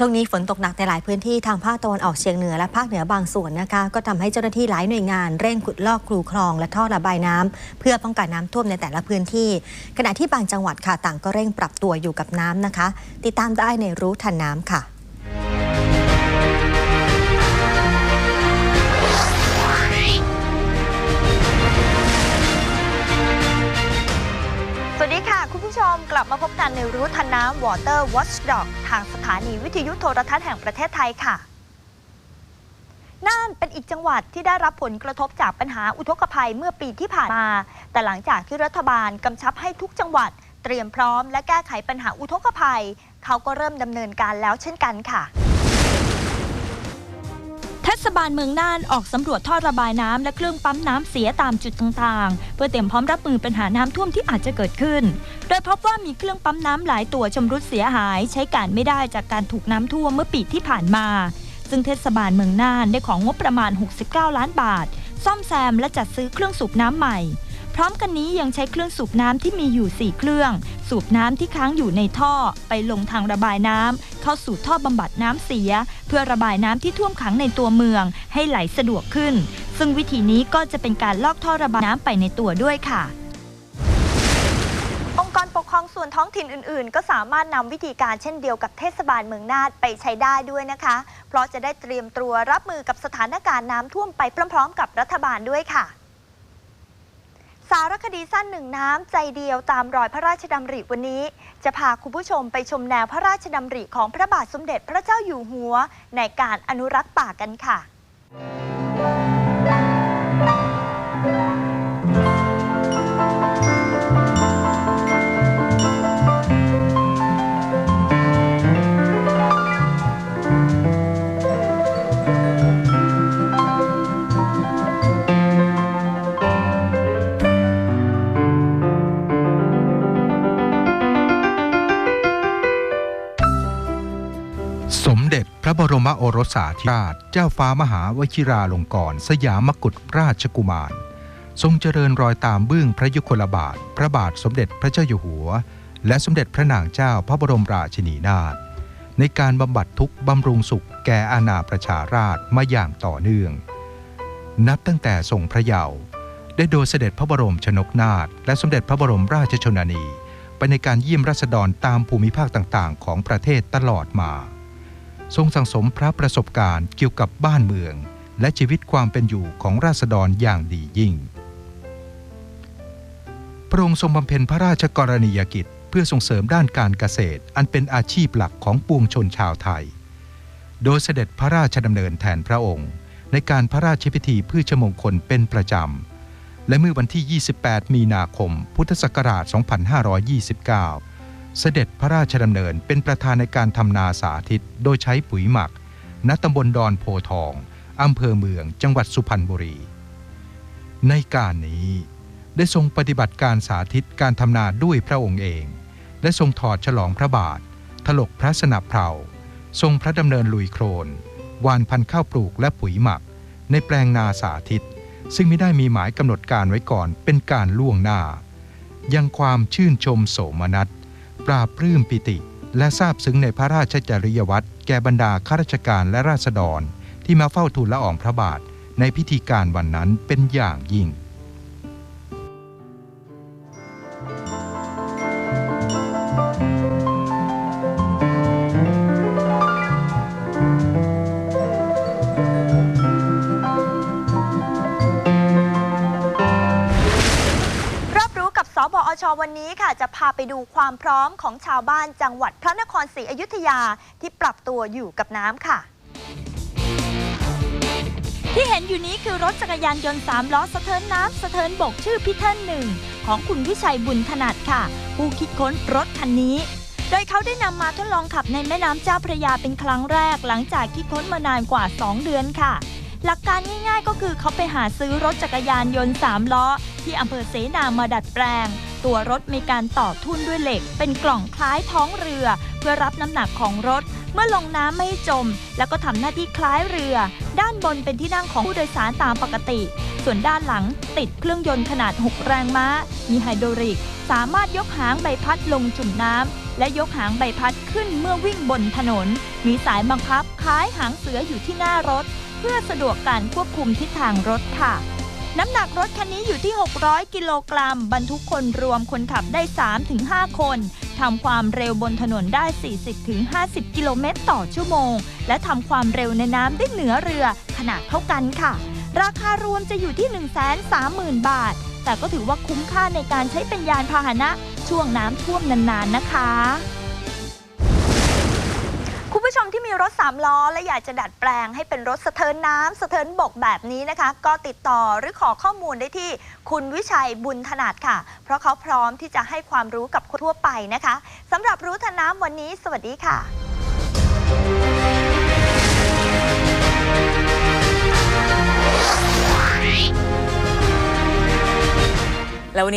ช่วงนี้ฝนตกหนักในหลายพื้นที่ทางภาคตะวันออกเฉียงเหนือและภาคเหนือบางส่วนนะคะ ก็ทำให้เจ้าหน้าที่หลายหน่วยงานเร่งขุดลอกคลูคลองและท่อระบายน้ำเพื่อป้องกันน้ำท่วมในแต่ละพื้นที่ ขณะที่บางจังหวัดค่ะต่างก็เร่งปรับตัวอยู่กับน้ำนะคะ ติดตามได้ในรู้ทันน้ำค่ะ มกลับมาพบกันในรู้ทันน้ำ Water Watchdog ทางสถานีวิทยุโทรทัศน์แห่งประเทศไทยค่ะ น่านเป็นอีกจังหวัดที่ได้รับผลกระทบจากปัญหาอุทกภัยเมื่อปีที่ผ่านมา แต่หลังจากที่รัฐบาลกำชับให้ทุกจังหวัด เตรียมพร้อมและแก้ไขปัญหาอุทกภัย เขาก็เริ่มดำเนินการแล้วเช่นกันค่ะ ทศบาลเมืองน่านออกสำรวจท่อระบายน้ำและเครื่องปั๊มน้ำเสียตามจุดต่างๆ เพื่อเตรียมพร้อมรับมือปัญหาน้ำท่วมที่อาจจะเกิดขึ้น โดยพบว่ามีเครื่องปั๊มน้ำหลายตัวชำรุดเสียหาย ใช้การไม่ได้จากการถูกน้ำท่วมเมื่อปีที่ผ่านมา ซึ่งเทศบาลเมืองน่านได้ของงบประมาณ 69 ล้านบาท ซ่อมแซมและจัดซื้อเครื่องสูบน้ำใหม่พร้อมกันนี้ยังใช้เครื่องสูบน้ำที่มีอยู่ 4 เครื่อง สูบน้ำที่ค้างอยู่ในท่อไปลงทางระบายน้ำ เข้าสู่ท่อบำบัดน้ำเสีย เพื่อระบายน้ำที่ท่วมขังในตัวเมืองให้ไหลสะดวกขึ้น ซึ่งวิธีนี้ก็จะเป็นการลอกท่อระบายน้ำไปในตัวด้วยค่ะองค์กรปกครองส่วนท้องถิ่นอื่น ๆ ก็สามารถนำวิธีการเช่นเดียวกับเทศบาลเมืองนาดไปใช้ได้ด้วยนะคะ เพราะจะได้เตรียมตัวรับมือกับสถานการณ์น้ำท่วมไปพร้อม ๆ กับรัฐบาลด้วยค่ะ สารคดีสั้นหนึ่งน้ำใจเดียวตามรอยพระราชดำริวันนี้ จะพาคุณผู้ชมไปชมแนวพระราชดำริของพระบาทสมเด็จพระเจ้าอยู่หัว ในการอนุรักษ์ป่ากันค่ะ สมเด็จพระบรมโอรสาธิราช เจ้าฟ้ามหาวชิราลงกรณสยามกุฎราชกุมาร ทรงเจริญรอยตามเบื้องพระยุคลบาท พระบาทสมเด็จพระเจ้าอยู่หัว และสมเด็จพระนางเจ้าพระบรมราชินีนาถในการบำบัดทุกบำรุงสุขแก่อาณาประชาราชมาอย่างต่อเนื่อง นับตั้งแต่ทรงพระเยาว์ได้โดยเสด็จพระบรมชนกนาถและสมเด็จพระบรมราชชนนี ไปในการเยี่ยมราษฎรตามภูมิภาคต่างๆ ของประเทศตลอดมา ทรงสั่งสมพระประสบการณ์เกี่ยวกับบ้านเมือง และชีวิตความเป็นอยู่ของราษฎรอย่างดียิ่ง พระองค์ทรงบำเพ็ญพระราชกรณียกิจ เพื่อส่งเสริมด้านการเกษตร อันเป็นอาชีพหลักของปวงชนชาวไทย โดยเสด็จพระราชดำเนินแทนพระองค์ ในการพระราชพิธีพืชมงคลเป็นประจำและเมื่อวันที่ 28 มีนาคม พุทธศักราช 2529 เสด็จพระราชดำเนินเป็นประธานในการทำนาสาธิต โดยใช้ปุ๋ยหมัก ณตำบลดอนโพทองอำเภอเมืองจังหวัดสุพรรณบุรี ในการนี้ได้ทรงปฏิบัติการสาธิตการทำนาด้วยพระองค์เอง และทรงถอดฉลองพระบาท ถลกพระสนับเพลาทรงพระดำเนินลุยโครนวานพันธุ์ข้าวปลูกและปุ๋ยหมัก ในแปลงนาสาธิต ซึ่งไม่ได้มีหมายกำหนดการไว้ก่อนเป็นการล่วงหน้า ยังความชื่นชมโสมนัส ปราบปลื้มปิติ และซาบซึ้งในพระราชจริยวัตรแก่บรรดาข้าราชการและราษฎร ที่มาเฝ้าทูลละอองพระบาทในพิธีการวันนั้นเป็นอย่างยิ่ง ชวันนี้ค่ะจะพาไปดูความพร้อมของชาวบ้านจังหวัดพระนครศรีอยุธยาที่ปรับตัวอยู่กับน้ำค่ะ ที่เห็นอยู่นี้คือรถจักรยานยนต์3ล้อสะเทินน้ำสะเทินบกชื่อพิเทิลหนึ่งของคุณวิชัยบุญถนัดค่ะ ผู้คิดค้นรถคันนี้ โดยเขาได้นำมาทดลองขับในแม่น้ำเจ้าพระยาเป็นครั้งแรก หลังจากคิดค้นมานานกว่า 2 เดือนค่ะหลักการง่ายๆก็คือเขาไปหาซื้อรถจักรยานยนต์ 3 ล้อ ที่อำเภอเสนามาดัดแปลง ตัวรถมีการต่อทุ่นด้วยเหล็ก เป็นกล่องคล้ายท้องเรือ เพื่อรับน้ำหนักของรถ เมื่อลงน้ำไม่จม แล้วก็ทำหน้าที่คล้ายเรือ ด้านบนเป็นที่นั่งของผู้โดยสารตามปกติ ส่วนด้านหลังติดเครื่องยนต์ขนาด 6 แรงม้า มีไฮดรอลิก สามารถยกหางใบพัดลงจุ่มน้ำและยกหางใบพัดขึ้นเมื่อวิ่งบนถนน มีสายบังคับคล้ายหางเสืออยู่ที่หน้ารถ เพื่อสะดวกการควบคุมทิศทางรถค่ะ น้ำหนักรถคันนี้อยู่ที่ 600 กิโลกรัม บรรทุกคนรวมคนขับได้ 3-5 คนทำความเร็วบนถนนได้ 40-50 กิโลเมตรต่อชั่วโมง และทำความเร็วในน้ำได้เหนือเรือขนาดเท่ากันค่ะ ราคารวมจะอยู่ที่ 130,000 บาท แต่ก็ถือว่าคุ้มค่าในการใช้เป็นยานพาหนะ ช่วงน้ำท่วมนานๆนะคะคุณผู้ชม ที่มีรถ 3 ล้อ และอยากจะดัดแปลงให้เป็นรถสะเทินน้ำสะเทินบกแบบนี้นะคะ ก็ติดต่อหรือขอข้อมูลได้ที่คุณวิชัยบุญถนัดค่ะ เพราะเขาพร้อมที่จะให้ความรู้กับคนทั่วไปนะคะสำหรับรู้ทันน้ำวันนี้ สวัสดีค่ะแล้ววันนี้